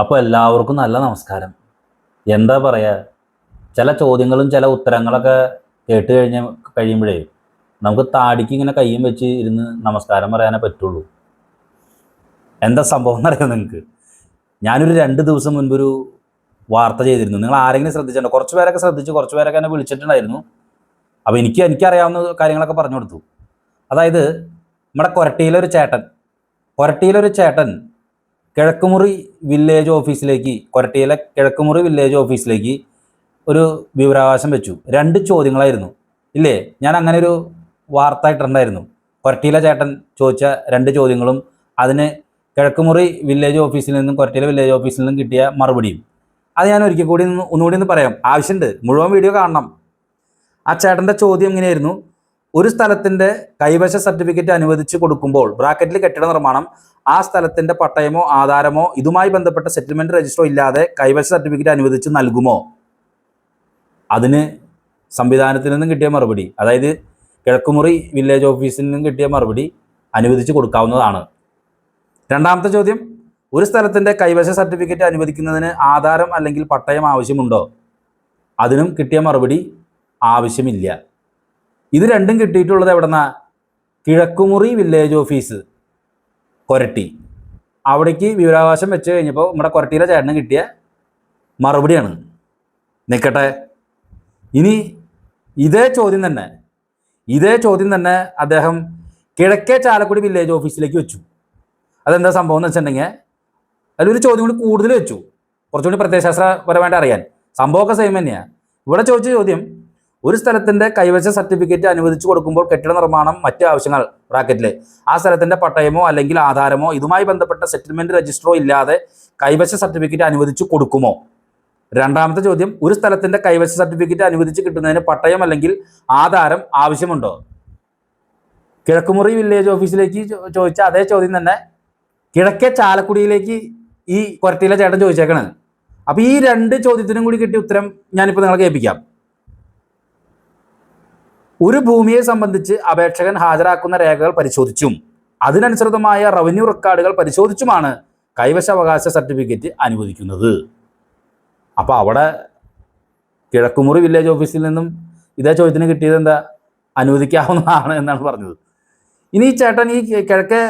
അപ്പോൾ എല്ലാവർക്കും നല്ല നമസ്കാരം. എന്താ പറയുക ചില ചോദ്യങ്ങളും ചില ഉത്തരങ്ങളൊക്കെ കേട്ട് കഴിഞ്ഞ കഴിയുമ്പോഴേ നമുക്ക് താടിക്ക് ഇങ്ങനെ കയ്യും വെച്ച് ഇരുന്ന് നമസ്കാരം പറയാനേ പറ്റുള്ളൂ. എന്താ സംഭവം എന്നറിയാം നിങ്ങൾക്ക്? ഞാനൊരു രണ്ട് ദിവസം മുൻപൊരു വാർത്ത ചെയ്തിരുന്നു. നിങ്ങൾ ആരെങ്കിലും ശ്രദ്ധിച്ചിട്ടുണ്ടോ? കുറച്ച് പേരൊക്കെ ശ്രദ്ധിച്ചു കുറച്ച് പേരൊക്കെ എന്നെ വിളിച്ചിട്ടുണ്ടായിരുന്നു. അപ്പോൾ എനിക്ക് എനിക്കറിയാവുന്ന കാര്യങ്ങളൊക്കെ പറഞ്ഞു കൊടുത്തു. അതായത് നമ്മുടെ കൊരട്ടിയിലൊരു ചേട്ടൻ കൊരട്ടിയിലൊരു ചേട്ടൻ കിഴക്കുമുറി വില്ലേജ് ഓഫീസിലേക്ക് കൊരട്ടിയിലെ കിഴക്കുമുറി വില്ലേജ് ഓഫീസിലേക്ക് ഒരു വിവരാവകാശം വെച്ചു. രണ്ട് ചോദ്യങ്ങളായിരുന്നു. ഇല്ലേ? ഞാൻ അങ്ങനെ ഒരു വാർത്ത ഇട്ടിട്ടുണ്ടായിരുന്നു. കൊരട്ടിയിലെ ചേട്ടൻ ചോദിച്ച രണ്ട് ചോദ്യങ്ങളും അതിന് കിഴക്കുമുറി വില്ലേജ് ഓഫീസിൽ നിന്നും കൊരട്ടിയിലെ വില്ലേജ് ഓഫീസിൽ നിന്നും കിട്ടിയ മറുപടിയും. അത് ഞാൻ ഒരിക്കൽ കൂടി ഒന്ന് ഒന്നുകൂടി ഒന്ന് പറയാം. ആവശ്യമുണ്ട് മുഴുവൻ വീഡിയോ കാണണം. ആ ചേട്ടന്റെ ചോദ്യം ഇങ്ങനെയായിരുന്നു ഒരു സ്ഥലത്തിന്റെ കൈവശ സർട്ടിഫിക്കറ്റ് അനുവദിച്ച് കൊടുക്കുമ്പോൾ ബ്രാക്കറ്റിൽ കെട്ടിട നിർമ്മാണം ആ സ്ഥലത്തിന്റെ പട്ടയമോ ആധാരമോ ഇതുമായി ബന്ധപ്പെട്ട സെറ്റിൽമെന്റ് രജിസ്റ്ററോ ഇല്ലാതെ കൈവശ സർട്ടിഫിക്കറ്റ് അനുവദിച്ച് നൽകുമോ? അതിന് സംവിധാനത്തിൽ നിന്നും കിട്ടിയ മറുപടി അതായത് കിഴക്കുമുറി വില്ലേജ് ഓഫീസിൽ നിന്നും കിട്ടിയ മറുപടി അനുവദിച്ച് കൊടുക്കാവുന്നതാണ്. രണ്ടാമത്തെ ചോദ്യം ഒരു സ്ഥലത്തിന്റെ കൈവശ സർട്ടിഫിക്കറ്റ് അനുവദിക്കുന്നതിന് ആധാരം അല്ലെങ്കിൽ പട്ടയം ആവശ്യമുണ്ടോ? അതിനും കിട്ടിയ മറുപടി ആവശ്യമില്ല. ഇത് രണ്ടും കിട്ടിയിട്ടുള്ളത് എവിടെന്നാ? Kizhakkumuri village office Koratty. അവിടേക്ക് വിവരാവകാശം വെച്ച് കഴിഞ്ഞപ്പോൾ നമ്മുടെ കൊരട്ടിയിലെ ചേട്ടന് കിട്ടിയ മറുപടിയാണ്. നിൽക്കട്ടെ ഇനി ഇതേ ചോദ്യം തന്നെ ഇതേ ചോദ്യം തന്നെ അദ്ദേഹം കിഴക്കേ ചാലക്കുടി വില്ലേജ് ഓഫീസിലേക്ക് വെച്ചു. അതെന്താ സംഭവം എന്ന് വെച്ചിട്ടുണ്ടെങ്കിൽ അതിലൊരു ചോദ്യം കൂടി കൂടുതൽ വെച്ചു. കുറച്ചുകൂടി പ്രത്യയശാസ്ത്രപരമായിട്ട് അറിയാൻ. സംഭവമൊക്കെ സെയിം തന്നെയാണ് ഇവിടെ ചോദിച്ച ചോദ്യം ഒരു സ്ഥലത്തിന്റെ കൈവശ സർട്ടിഫിക്കറ്റ് അനുവദിച്ചു കൊടുക്കുമ്പോൾ കെട്ടിട നിർമ്മാണം മറ്റ് ആവശ്യങ്ങൾ ബ്രാക്കറ്റിൽ ആ സ്ഥലത്തിന്റെ പട്ടയമോ അല്ലെങ്കിൽ ആധാരമോ ഇതുമായി ബന്ധപ്പെട്ട സെറ്റിൽമെന്റ് രജിസ്റ്ററോ ഇല്ലാതെ കൈവശ സർട്ടിഫിക്കറ്റ് അനുവദിച്ചു കൊടുക്കുമോ? രണ്ടാമത്തെ ചോദ്യം ഒരു സ്ഥലത്തിന്റെ കൈവശ സർട്ടിഫിക്കറ്റ് അനുവദിച്ച് കിട്ടുന്നതിന് പട്ടയം അല്ലെങ്കിൽ ആധാരം ആവശ്യമുണ്ടോ? കിഴക്കുമുറി വില്ലേജ് ഓഫീസിലേക്ക് ചോദിച്ച അതേ ചോദ്യം തന്നെ കിഴക്കേ ചാലക്കുടിയിലേക്ക് ഈ കൊരട്ടിയിലെ ചേട്ടൻ ചോദിച്ചേക്കണത് അപ്പൊ ഈ രണ്ട് ചോദ്യത്തിനും കൂടി കിട്ടിയ ഉത്തരം ഞാനിപ്പോൾ നിങ്ങളെ കേൾപ്പിക്കാം. ഒരു ഭൂമിയെ സംബന്ധിച്ച് അപേക്ഷകൻ ഹാജരാക്കുന്ന രേഖകൾ പരിശോധിച്ചും അതിനനുസൃതമായ റവന്യൂ റെക്കോർഡുകൾ പരിശോധിച്ചുമാണ് കൈവശാവകാശ സർട്ടിഫിക്കറ്റ് അനുവദിക്കുന്നത്. അപ്പോൾ അവിടെ കിഴക്കുമുറി വില്ലേജ് ഓഫീസിൽ നിന്നും ഇതേ ചോദ്യത്തിന് കിട്ടിയത് എന്താ? അനുവദിക്കാവുന്നതാണ് എന്നാണ് പറഞ്ഞത്. ഇനി ഈ ചേട്ടൻ ഈ കിഴക്കേ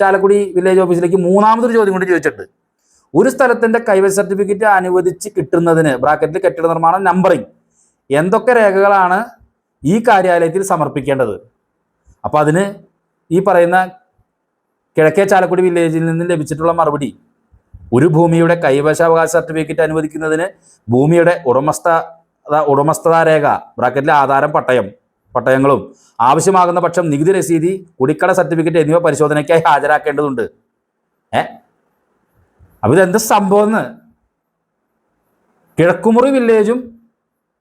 ചാലക്കുടി വില്ലേജ് ഓഫീസിലേക്ക് മൂന്നാമതൊരു ചോദ്യം കൂടി ചോദിച്ചിട്ടുണ്ട്. ഒരു സ്ഥലത്തിന്റെ കൈവശ സർട്ടിഫിക്കറ്റ് അനുവദിച്ച് കിട്ടുന്നതിന് ബ്രാക്കറ്റിൽ കെട്ടിട നിർമ്മാണം നമ്പറിംഗ് എന്തൊക്കെ രേഖകളാണ് ഈ കാര്യാലയത്തിൽ സമർപ്പിക്കേണ്ടത്. അപ്പോൾ അതിന് ഈ പറയുന്ന കിഴക്കേ ചാലക്കുടി വില്ലേജിൽ നിന്ന് ലഭിച്ചിട്ടുള്ള മറുപടി ഒരു ഭൂമിയുടെ കൈവശാവകാശ സർട്ടിഫിക്കറ്റ് അനുവദിക്കുന്നതിന് ഭൂമിയുടെ ഉടമസ്ഥ ഉടമസ്ഥതാ രേഖ ബ്രാക്കറ്റിലെ ആധാരം പട്ടയം പട്ടയങ്ങളും ആവശ്യമാകുന്ന പക്ഷം നികുതി രസീതി കുടിക്കട സർട്ടിഫിക്കറ്റ് എന്നിവ പരിശോധനയ്ക്കായി ഹാജരാക്കേണ്ടതുണ്ട്. ഏ? അപ്പം ഇതെന്ത് സംഭവമെന്ന് കിഴക്കുമുറി വില്ലേജും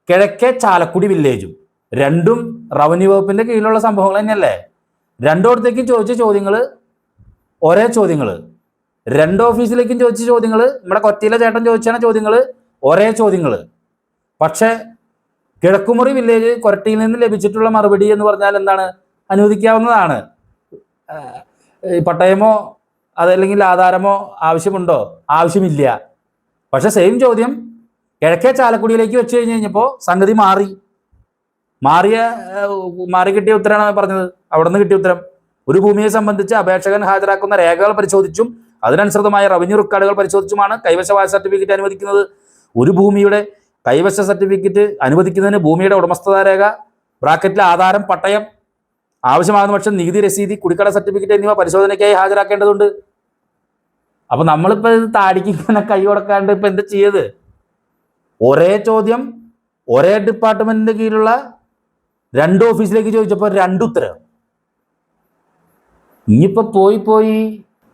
കിഴക്കേ ചാലക്കുടി വില്ലേജും. രണ്ടും റവന്യൂ വകുപ്പിന്റെ കീഴിലുള്ള സംഭവങ്ങൾ തന്നെയല്ലേ? രണ്ടോടത്തേക്കും ചോദിച്ച ചോദ്യങ്ങൾ ഒരേ ചോദ്യങ്ങൾ രണ്ട് ഓഫീസിലേക്കും ചോദിച്ച ചോദ്യങ്ങൾ നമ്മുടെ കൊച്ചിയിലെ ചേട്ടൻ ചോദിച്ചാണ് ചോദ്യങ്ങൾ ഒരേ ചോദ്യങ്ങൾ പക്ഷേ കിഴക്കുമുറി വില്ലേജ് കൊരട്ടിയിൽ നിന്ന് ലഭിച്ചിട്ടുള്ള മറുപടി എന്ന് പറഞ്ഞാൽ എന്താണ്? അനുവദിക്കാവുന്നതാണ്. പട്ടയമോ അതല്ലെങ്കിൽ ആധാരമോ ആവശ്യമുണ്ടോ? ആവശ്യമില്ല. പക്ഷെ സെയിം ചോദ്യം കിഴക്കേ ചാലക്കുടിയിലേക്ക് വെച്ച് കഴിഞ്ഞ് കഴിഞ്ഞപ്പോൾ സംഗതി മാറി. മാറിയ മാറി കിട്ടിയ ഉത്തരമാണ് പറഞ്ഞത്? അവിടെ നിന്ന് കിട്ടിയ ഉത്തരം. ഒരു ഭൂമിയെ സംബന്ധിച്ച് അപേക്ഷകൻ ഹാജരാക്കുന്ന രേഖകൾ പരിശോധിച്ചും അതിനനുസൃതമായ റവന്യൂ റെക്കോർഡുകൾ പരിശോധിച്ചുമാണ് കൈവശവാസ സർട്ടിഫിക്കറ്റ് അനുവദിക്കുന്നത്. ഒരു ഭൂമിയുടെ കൈവശ സർട്ടിഫിക്കറ്റ് അനുവദിക്കുന്നതിന് ഭൂമിയുടെ ഉടമസ്ഥതാ രേഖ ബ്രാക്കറ്റിൽ ആധാരം പട്ടയം ആവശ്യമാകുന്ന പക്ഷം നികുതി രസീതി കുടിക്കട സർട്ടിഫിക്കറ്റ് എന്നിവ പരിശോധനയ്ക്കായി ഹാജരാക്കേണ്ടതുണ്ട്. അപ്പൊ നമ്മളിപ്പോ ഇത് താടിക്ക് ഇങ്ങനെ കൈ കൊടുക്കാണ്ട് ഇപ്പൊ എന്താ ചെയ്യത് ഒരേ ചോദ്യം ഒരേ ഡിപ്പാർട്ട്മെന്റിന്റെ കീഴിലുള്ള രണ്ട് ഓഫീസിലേക്ക് ചോദിച്ചപ്പോൾ രണ്ട് ഇനിയിപ്പോൾ ഇനിയിപ്പോ പോയി പോയി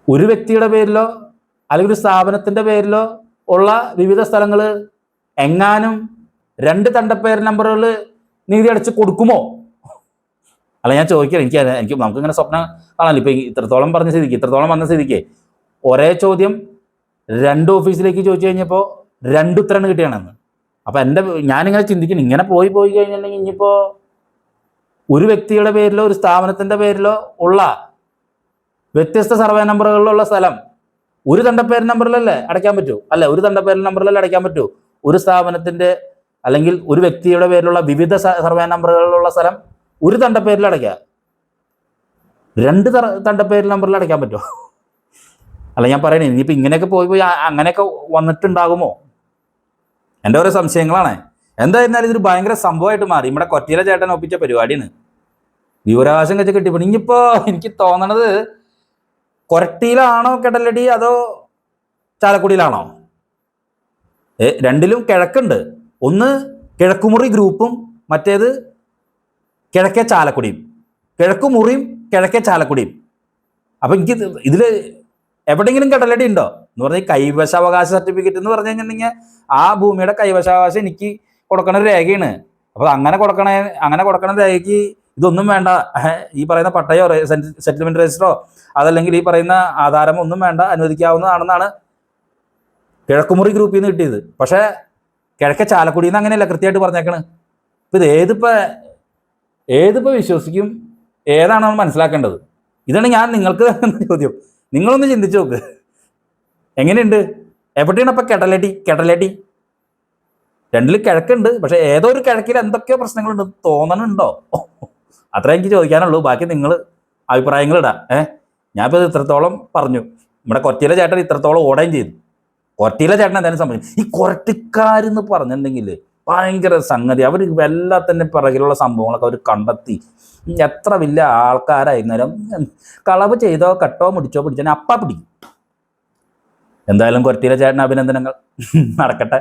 ഒരു വ്യക്തിയുടെ പേരിലോ അല്ലെങ്കിൽ ഒരു സ്ഥാപനത്തിന്റെ പേരിലോ ഉള്ള വിവിധ സ്ഥലങ്ങൾ എങ്ങാനും രണ്ട് തണ്ടപ്പേർ നമ്പറുകൾ നികുതി അടച്ച് കൊടുക്കുമോ? അല്ല ഞാൻ ചോദിക്കാം എനിക്ക് എനിക്ക് നമുക്കിങ്ങനെ സ്വപ്നം കാണാനില്ല. ഇപ്പം ഇത്രത്തോളം പറഞ്ഞ സ്ഥിതിക്ക് ഇത്രത്തോളം വന്ന സ്ഥിതിക്ക് ഒരേ ചോദ്യം രണ്ട് ഓഫീസിലേക്ക് ചോദിച്ചു കഴിഞ്ഞപ്പോൾ രണ്ട് കിട്ടിയാണെന്ന് അപ്പം എന്റെ ഞാനിങ്ങനെ ചിന്തിക്കുന്നു ഇങ്ങനെ പോയി പോയി കഴിഞ്ഞിട്ടുണ്ടെങ്കിൽ ഇനിയിപ്പോ ഒരു വ്യക്തിയുടെ പേരിലോ ഒരു സ്ഥാപനത്തിന്റെ പേരിലോ ഉള്ള വ്യത്യസ്ത സർവേ നമ്പറുകളിലുള്ള സ്ഥലം ഒരു തണ്ടപ്പേര് നമ്പറിലല്ലേ അടയ്ക്കാൻ പറ്റൂ? അല്ല ഒരു തണ്ടപ്പേര് നമ്പറിലല്ലേ അടയ്ക്കാൻ പറ്റൂ? ഒരു സ്ഥാപനത്തിന്റെ അല്ലെങ്കിൽ ഒരു വ്യക്തിയുടെ പേരിലുള്ള വിവിധ സർവേ നമ്പറുകളിലുള്ള സ്ഥലം ഒരു തണ്ടപ്പേരിൽ അടയ്ക്കുക. രണ്ട് തണ്ടപ്പേരിൽ നമ്പറിൽ അടയ്ക്കാൻ പറ്റുമോ അല്ല ഞാൻ പറയണേ ഇനിയിപ്പോൾ ഇങ്ങനെയൊക്കെ പോയി പോയി അങ്ങനെയൊക്കെ വന്നിട്ടുണ്ടാകുമോ? എന്റെ ഓരോ സംശയങ്ങളാണ്. എന്തായിരുന്നാലും ഇതൊരു ഭയങ്കര സംഭവമായിട്ട് മാറി. നമ്മുടെ കൊറ്റിയിലെ ചേട്ടൻ ഒപ്പിച്ച പരിപാടിയാണ്. വിവരാവകാശം വെച്ച് കിട്ടിപ്പോ ഇനിയിപ്പോ എനിക്ക് തോന്നണത് കൊരട്ടിയിലാണോ കെടലടി അതോ ചാലക്കുടിയിലാണോ? ഏ രണ്ടിലും കിഴക്കുണ്ട്. ഒന്ന് കിഴക്കുമുറി ഗ്രൂപ്പും മറ്റേത് കിഴക്കേ ചാലക്കുടിയും. കിഴക്കുമുറിയും കിഴക്കേ ചാലക്കുടിയും. അപ്പൊ എനിക്ക് ഇതിൽ എവിടെയെങ്കിലും കടലടി ഉണ്ടോ? എന്ന് പറഞ്ഞാൽ കൈവശാവകാശ സർട്ടിഫിക്കറ്റ് എന്ന് പറഞ്ഞു കഴിഞ്ഞിട്ടുണ്ടെങ്കിൽ ആ ഭൂമിയുടെ കൈവശാവകാശം എനിക്ക് കൊടുക്കണ ഒരു രേഖയാണ്. അപ്പോൾ അങ്ങനെ കൊടുക്കണ അങ്ങനെ കൊടുക്കണ രേഖയ്ക്ക് ഇതൊന്നും വേണ്ട. ഈ പറയുന്ന പട്ടയോ സെറ്റിൽമെന്റ് രജിസ്റ്ററോ അതല്ലെങ്കിൽ ഈ പറയുന്ന ആധാരം ഒന്നും വേണ്ട അനുവദിക്കാവുന്നതാണെന്നാണ് കിഴക്കുമുറി ഗ്രൂപ്പിൽ നിന്ന് കിട്ടിയത്. പക്ഷേ കിഴക്കെ ചാലക്കുടിയിൽ നിന്ന് അങ്ങനെയല്ല കൃത്യമായിട്ട് പറഞ്ഞേക്കണ്. ഇപ്പൊ ഇത് ഏതിപ്പോ ഏതിപ്പോ വിശ്വസിക്കും? ഏതാണ് നമ്മൾ മനസ്സിലാക്കേണ്ടത്? ഇതാണ് ഞാൻ നിങ്ങൾക്ക് ചോദ്യം. നിങ്ങളൊന്ന് ചിന്തിച്ചു നോക്ക്. എങ്ങനെയുണ്ട്? എവിടെയാണ് ഇപ്പൊ കെടലടി കെടലടി രണ്ടിൽ കിഴക്കുണ്ട്. പക്ഷെ ഏതോ ഒരു കിഴക്കിൽ എന്തൊക്കെയോ പ്രശ്നങ്ങളുണ്ട് തോന്നണുണ്ടോ? അത്രേ എനിക്ക് ചോദിക്കാനുള്ളൂ. ബാക്കി നിങ്ങൾ അഭിപ്രായങ്ങൾ ഇടാം. ഏഹ് ഞാനിപ്പോൾ ഇത് ഇത്രത്തോളം പറഞ്ഞു. നമ്മുടെ കൊറ്റിയിലെ ചേട്ടൻ ഇത്രത്തോളം ഓടുകയും ചെയ്തു. കൊറ്റിയിലെ ചേട്ടൻ എന്തായാലും സംഭവിച്ചു ഈ കൊരട്ടിക്കാരെന്ന് പറഞ്ഞിട്ടുണ്ടെങ്കിൽ ഭയങ്കര സംഗതി. അവർ തന്നെ പിറകിലുള്ള സംഭവങ്ങളൊക്കെ അവർ കണ്ടെത്തി. എത്ര വലിയ ആൾക്കാരായിരുന്നാലും കളവ് ചെയ്തോ കട്ടോ മുടിച്ചോ പിടിച്ചോ അപ്പ പിടിക്കും. എന്തായാലും കൊരട്ടിയിലെ ചേട്ടൻ അഭിനന്ദനങ്ങൾ. നടക്കട്ടെ.